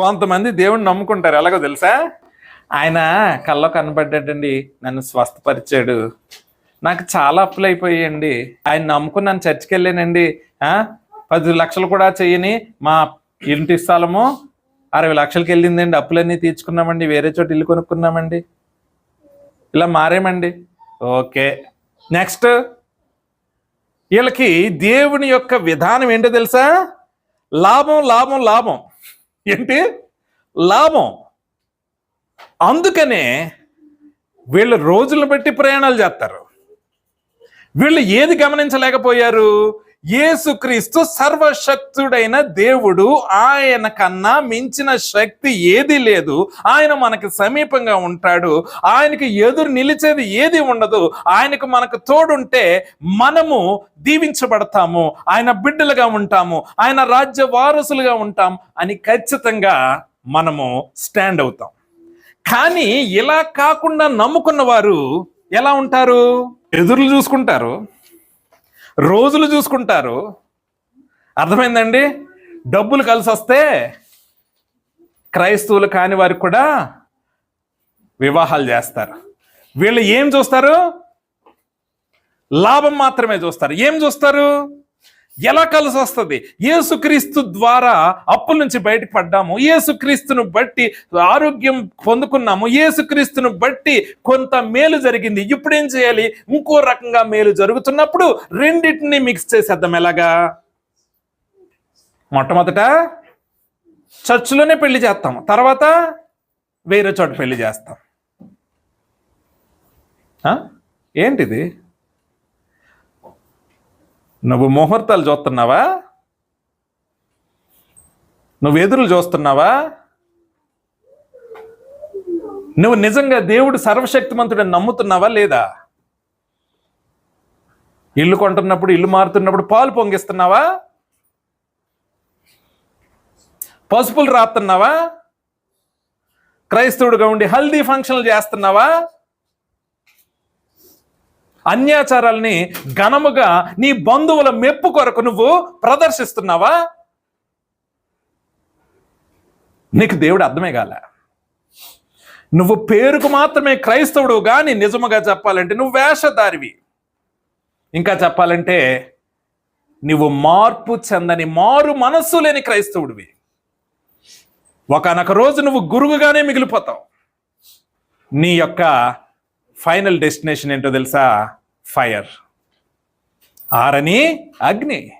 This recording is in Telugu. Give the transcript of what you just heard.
కొంతమంది దేవుణ్ణి నమ్ముకుంటారు. ఎలాగో తెలుసా? ఆయన కల్లో కనబడ్డాడండి. నన్ను స్వస్థపరిచాడు. నాకు చాలా అప్పులు అయిపోయాయండి. ఆయన నమ్ముకుని నన్ను చర్చికి వెళ్ళానండి. పది లక్షలు కూడా చేయని మా ఇంటి స్థలము అరవై లక్షలకి వెళ్ళిందండి. అప్పులన్నీ తీర్చుకున్నామండి. వేరే చోట ఇల్లు కొనుక్కున్నామండి. ఇలా మారేమండి. ఓకే. నెక్స్ట్. వీళ్ళకి దేవుని యొక్క విధానం ఏంటో తెలుసా? లాభం లాభం లాభం. ఏంటి? లాభం. అందుకనే వీళ్ళు రోజులను బట్టి ప్రయాణాలు చేస్తారు. వీళ్ళు ఏది గమనించలేకపోయారు? యేసుక్రీస్తు సర్వశక్తుడైన దేవుడు ఆయన కన్నా మించిన శక్తి ఏది లేదు. ఆయన మనకు సమీపంగా ఉంటాడు. ఆయనకి ఎదురు నిలిచేది ఏది ఉండదు. ఆయనకు మనకు తోడుంటే మనము దీవించబడతాము. ఆయన బిడ్డలుగా ఉంటాము. ఆయన రాజ్య వారసులుగా ఉంటాం అని ఖచ్చితంగా మనము స్టాండ్ అవుతాం. కానీ ఇలా కాకుండా నమ్ముకున్న వారు ఎలా ఉంటారు? ఎదురులు చూసుకుంటారు. రోజులు చూసుకుంటారు. అర్థమైందండి? డబ్బులు కలిసి వస్తే క్రైస్తవులు కాని వారికి కూడా వివాహాలు చేస్తారు. వీళ్ళు ఏం చూస్తారు? లాభం మాత్రమే చూస్తారు. ఏం చూస్తారు? ఎలా కలిసి వస్తుంది? ఏసుక్రీస్తు ద్వారా అప్పుల నుంచి బయటపడ్డాము. ఏసుక్రీస్తును బట్టి ఆరోగ్యం పొందుకున్నాము. ఏసుక్రీస్తును బట్టి కొంత మేలు జరిగింది. ఇప్పుడు ఏం చేయాలి? ఇంకో రకంగా మేలు జరుగుతున్నప్పుడు రెండింటిని మిక్స్ చేసేద్దాం. ఎలాగా? మొట్టమొదట చర్చిలోనే పెళ్ళి చేస్తాం. తర్వాత వేరే చోట పెళ్ళి చేస్తాం. ఆ? ఏంటిది? నువ్వు ముహూర్తాలు చూస్తున్నావా? నువ్వు ఎదురులు చూస్తున్నావా? నువ్వు నిజంగా దేవుడు సర్వశక్తిమంతుడని నమ్ముతున్నావా లేదా? ఇల్లు కొంటున్నప్పుడు ఇల్లు మారుతున్నప్పుడు పాలు పొంగిస్తున్నావా? పసుపులు రాస్తున్నావా క్రైస్తవుడుగా ఉండి హల్దీ ఫంక్షన్లు చేస్తున్నావా? అన్యాచారాల్ని ఘనముగా నీ బంధువుల మెప్పు కొరకు నువ్వు ప్రదర్శిస్తున్నావా? నీకు దేవుడు అర్థమే కాల. నువ్వు పేరుకు మాత్రమే క్రైస్తవుడు కానీ నిజముగా చెప్పాలంటే నువ్వు వేషధారివి. ఇంకా చెప్పాలంటే నువ్వు మార్పు చెందని మారు మనస్సు లేని క్రైస్తవుడివి. ఒకనొక రోజు నువ్వు గురువుగానే మిగిలిపోతావు. నీ యొక్క ఫైనల్ డెస్టినేషన్ ఏంటో తెలుసా? ఫైర్. ఆరని అగ్ని.